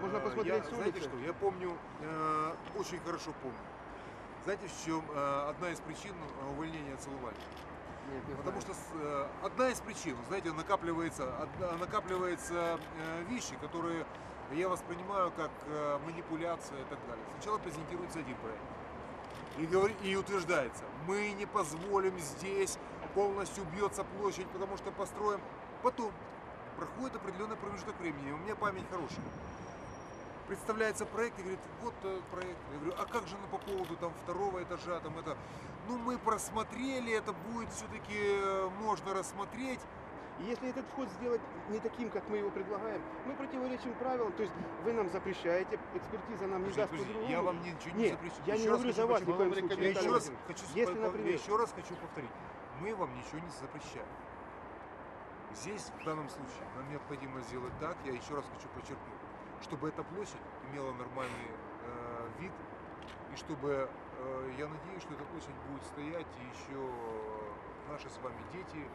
можно Э, посмотреть я, с Знаете что, я помню, э, очень хорошо помню. Знаете, в чем э, одна из причин э, увольнения Целовали? Нет, не Потому знаю. что э, одна из причин, знаете, накапливается, одна- накапливается э, вещи, которые я воспринимаю как э, манипуляция и так далее. Сначала презентируется один проект. И, говори- и утверждается, мы не позволим здесь полностью бьется площадь, потому что построим. Потом проходит определенный промежуток времени, у меня память хорошая. Представляется проект и говорит, вот э, проект. Я говорю, а как же ну, по поводу там второго этажа, там это, ну мы просмотрели, это будет все-таки можно рассмотреть. И если этот вход сделать не таким, как мы его предлагаем, мы противоречим правилам. То есть вы нам запрещаете, экспертиза нам не даст Подождите, по-другому. я вам ничего не Нет, запрещаю. я не Еще раз говорю за вас ни в коем случае. Я еще раз хочу, Если, например- я еще раз хочу повторить. Мы вам ничего не запрещаем. Здесь, в данном случае, нам необходимо сделать так, я еще раз хочу подчеркнуть, чтобы эта площадь имела нормальный э, вид, и чтобы, э, я надеюсь, что эта площадь будет стоять, и еще наши с вами дети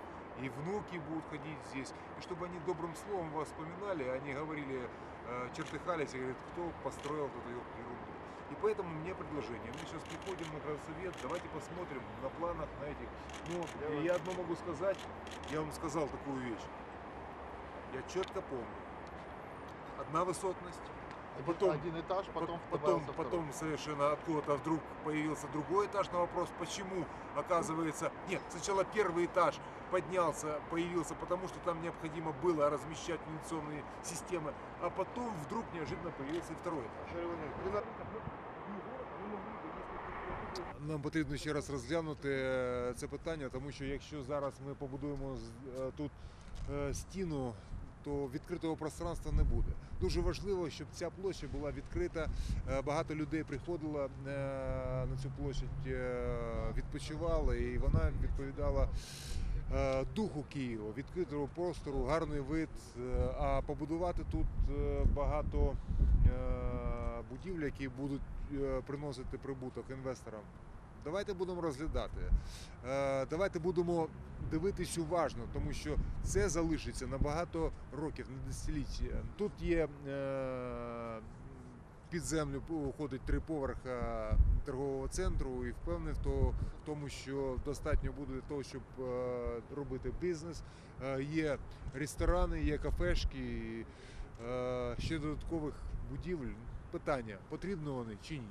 и внуки будут ходить здесь, и чтобы они добрым словом вас вспоминали, а они говорили, э, чертыхались и говорят, кто построил тут ее ерунду. И поэтому меня предложение. Мы сейчас приходим на градсовет, давайте посмотрим на планах, на этих. Ну, Я и я одно могу сказать, я вам сказал такую вещь. Я четко помню Одна высотность, Один, потом- один этаж, потом потом, добавился второй. потом совершенно откуда-то вдруг появился другой этаж на вопрос, почему, оказывается, нет, сначала первый этаж поднялся, появился, потому что там необходимо было размещать вентиляционные системы, а потом вдруг неожиданно появился и второй этаж. Валерий Владимирович, при нас- Ні город, а ми могли б, якщо Нам потрібно ще раз розглянути е, це питання, тому що якщо зараз ми побудуємо з- е, тут е, стіну, то відкритого пространства не буде. Дуже важливо, щоб ця площа була відкрита. Е, Багато людей приходило е, на цю площадь, е, відпочивало, і вона відповідала духу Києва, відкритого простору, гарний вид. А побудувати тут багато будівель, які будуть приносити прибуток інвесторам. Давайте будемо розглядати. Е, Давайте будемо дивитись уважно, тому що це залишиться на багато років, на десятиліття. Тут є е, під землю уходить три поверха торгового центру і впевнений в тому, що достатньо буде для того, щоб е, робити бізнес. Є ресторани, є кафешки, ще додаткових будівель. Питання, потрібно вони чи ні?